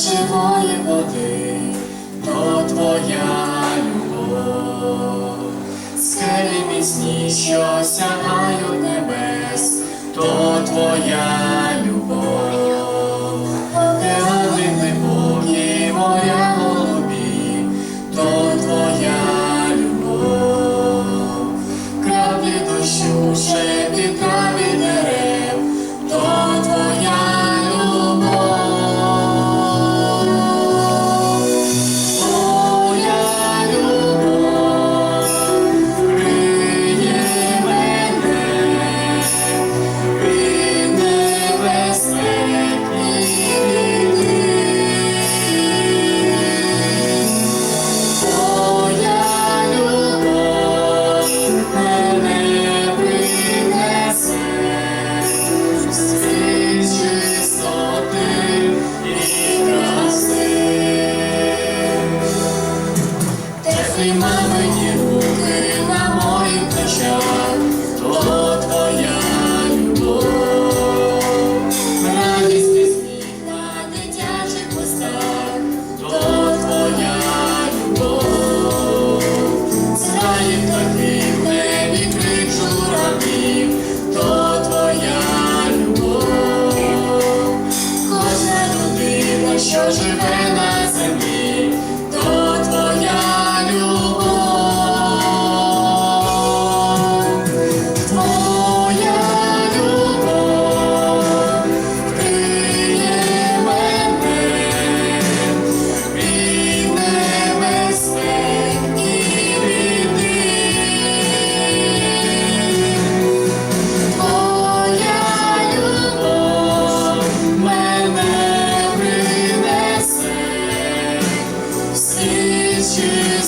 живої води, то твоя любов, скелі міцні, що сягають небес, то твоя Теплі мамині руки на моїх плечах, то твоя любов, радість і сміх на дитячих устах, то твоя любов, птахів, в небі крик журавлів, то твоя любов, кожна людина, що живе всі